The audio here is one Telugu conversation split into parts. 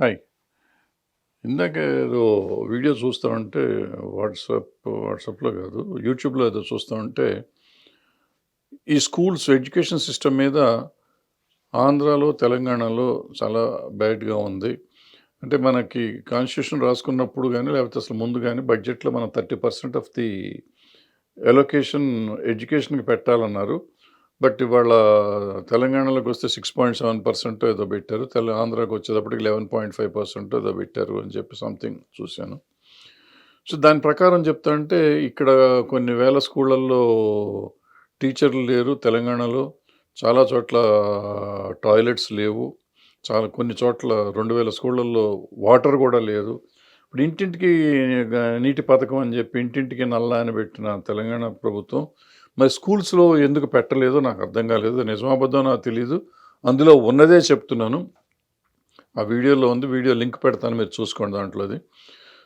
హాయ్. ఇందాక ఏదో వీడియో చూస్తూ ఉంటే వాట్సాప్ వాట్సాప్లో కాదు యూట్యూబ్లో ఏదో చూస్తూ ఉంటే ఈ స్కూల్స్ ఎడ్యుకేషన్ సిస్టమ్ మీద ఆంధ్రాలో తెలంగాణలో చాలా బ్యాడ్గా ఉంది. అంటే మనకి కాన్స్టిట్యూషన్ రాసుకున్నప్పుడు కానీ లేకపోతే అసలు ముందు కానీ బడ్జెట్లో మనం thirty percent of the allocation ఎడ్యుకేషన్కి పెట్టాలన్నారు. బట్ ఇవాళ తెలంగాణలోకి వస్తే సిక్స్ పాయింట్ సెవెన్ పర్సెంట్ ఏదో పెట్టారు. తెల ఆంధ్రాకి వచ్చేటప్పటికి లెవెన్ పాయింట్ ఫైవ్ పర్సెంట్ ఏదో పెట్టారు అని చెప్పి సంథింగ్ చూశాను. సో దాని ప్రకారం చెప్తా అంటే ఇక్కడ కొన్ని వేల స్కూళ్ళల్లో టీచర్లు లేరు. తెలంగాణలో చాలా చోట్ల టాయిలెట్స్ లేవు. చాలా కొన్ని చోట్ల రెండు వేల స్కూళ్ళల్లో వాటర్ కూడా లేదు. ఇప్పుడు ఇంటింటికి నీటి పథకం అని చెప్పి ఇంటింటికి నల్లా అని పెట్టిన తెలంగాణ ప్రభుత్వం మరి స్కూల్స్లో ఎందుకు పెట్టలేదో నాకు అర్థం కాలేదు. నిజమాబద్ధం నాకు తెలియదు అందులో ఉన్నదే చెప్తున్నాను. ఆ వీడియోలో ఉంది. వీడియో లింక్ పెడతాను. మీరు చూసుకోండి దాంట్లో అది.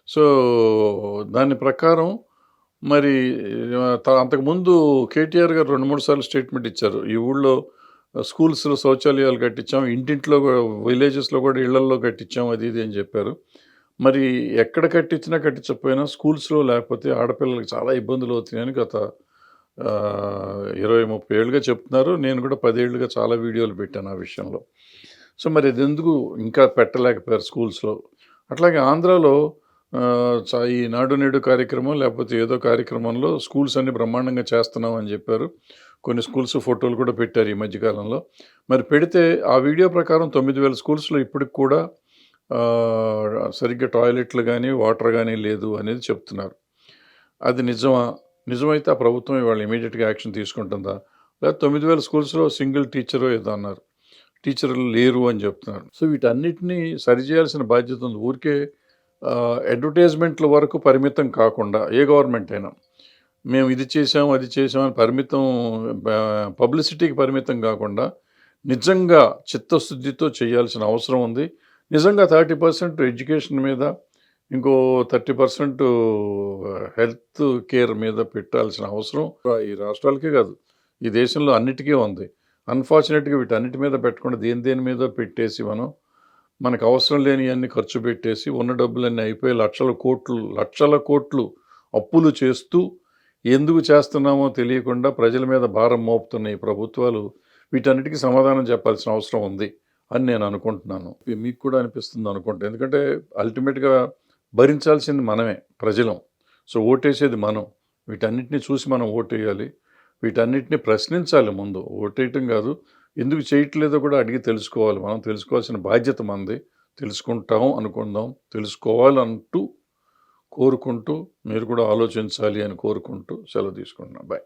సో దాని ప్రకారం మరి త- అంతకుముందు కేటీఆర్ గారు రెండు మూడు సార్లు స్టేట్మెంట్ ఇచ్చారు. ఈ ఊళ్ళో స్కూల్స్లో శౌచాలయాలు కట్టించాం. ఇంటింట్లో విలేజెస్లో కూడా ఇళ్ళల్లో కట్టించాం. అది ఇది అని చెప్పారు. మరి ఎక్కడ కట్టించినా కట్టించకపోయినా స్కూల్స్లో లేకపోతే ఆడపిల్లలకి చాలా ఇబ్బందులు అవుతున్నాయని గత ఇరవై ముప్పై ఏళ్ళుగా చెప్తున్నారు. నేను కూడా పదేళ్ళుగా చాలా వీడియోలు పెట్టాను ఆ విషయంలో. సో మరి ఇది ఎందుకు ఇంకా పెట్టలేకపోయారు స్కూల్స్లో? అట్లాగే ఆంధ్రాలో ఈ నాడు నేడు కార్యక్రమం లేకపోతే ఏదో కార్యక్రమంలో స్కూల్స్ అన్ని బ్రహ్మాండంగా చేస్తున్నాం అని చెప్పారు. కొన్ని స్కూల్స్ ఫోటోలు కూడా పెట్టారు ఈ మధ్యకాలంలో మరి పెడితే ఆ వీడియో ప్రకారం తొమ్మిది వేల స్కూల్స్లో ఇప్పటికి కూడా సరిగ్గా టాయిలెట్లు కానీ వాటర్ కానీ లేదు అనేది చెప్తున్నారు. అది నిజమా? నిజమైతే ఆ ప్రభుత్వం ఇవాళ ఇమీడియట్గా యాక్షన్ తీసుకుంటుందా? లేదా తొమ్మిది వేల స్కూల్స్లో సింగిల్ టీచరు ఏదో అన్నారు. టీచర్లు లేరు అని చెప్తున్నారు. సో వీటన్నిటినీ సరిచేయాల్సిన బాధ్యత ఉంది. ఊరికే అడ్వర్టైజ్మెంట్ల వరకు పరిమితం కాకుండా ఏ గవర్నమెంట్ అయినా. మేము ఇది చేసాం అది చేసాం అని పరిమితం పబ్లిసిటీకి పరిమితం కాకుండా నిజంగా చిత్తశుద్ధితో చేయాల్సిన అవసరం ఉంది. నిజంగా థర్టీ పర్సెంట్ ఎడ్యుకేషన్ మీద ఇంకో థర్టీ పర్సెంట్ హెల్త్ కేర్ మీద పెట్టాల్సిన అవసరం ఈ రాష్ట్రాలకే కాదు. ఈ దేశంలో అన్నిటికీ ఉంది. అన్ఫార్చునేట్గా వీటన్నిటి మీద పెట్టకుండా దేని దేని మీద పెట్టేసి మనం మనకు అవసరం లేని అన్ని ఖర్చు పెట్టేసి ఉన్న డబ్బులన్నీ అయిపోయి లక్షల కోట్లు లక్షల కోట్లు అప్పులు చేస్తూ ఎందుకు చేస్తున్నామో తెలియకుండా ప్రజల మీద భారం మోపుతున్న ఈ ప్రభుత్వాలు వీటన్నిటికీ సమాధానం చెప్పాల్సిన అవసరం ఉంది అని నేను అనుకుంటున్నాను. మీకు కూడా అనిపిస్తుంది అనుకుంటాను ఎందుకంటే అల్టిమేట్గా భరించాల్సింది మనమే ప్రజలం. సో ఓటేసేది మనం. వీటన్నిటిని చూసి మనం ఓటేయాలి. వీటన్నిటిని ప్రశ్నించాలి ముందు. ఓటేయటం కాదు ఎందుకు చేయట్లేదో కూడా అడిగి తెలుసుకోవాలి. మనం తెలుసుకోవాల్సిన బాధ్యత మనది. తెలుసుకుంటాం అనుకుందాం తెలుసుకోవాలంటూ కోరుకుంటూ మీరు కూడా ఆలోచించాలి అని కోరుకుంటూ సెలవు తీసుకుంటున్నాను బాయ్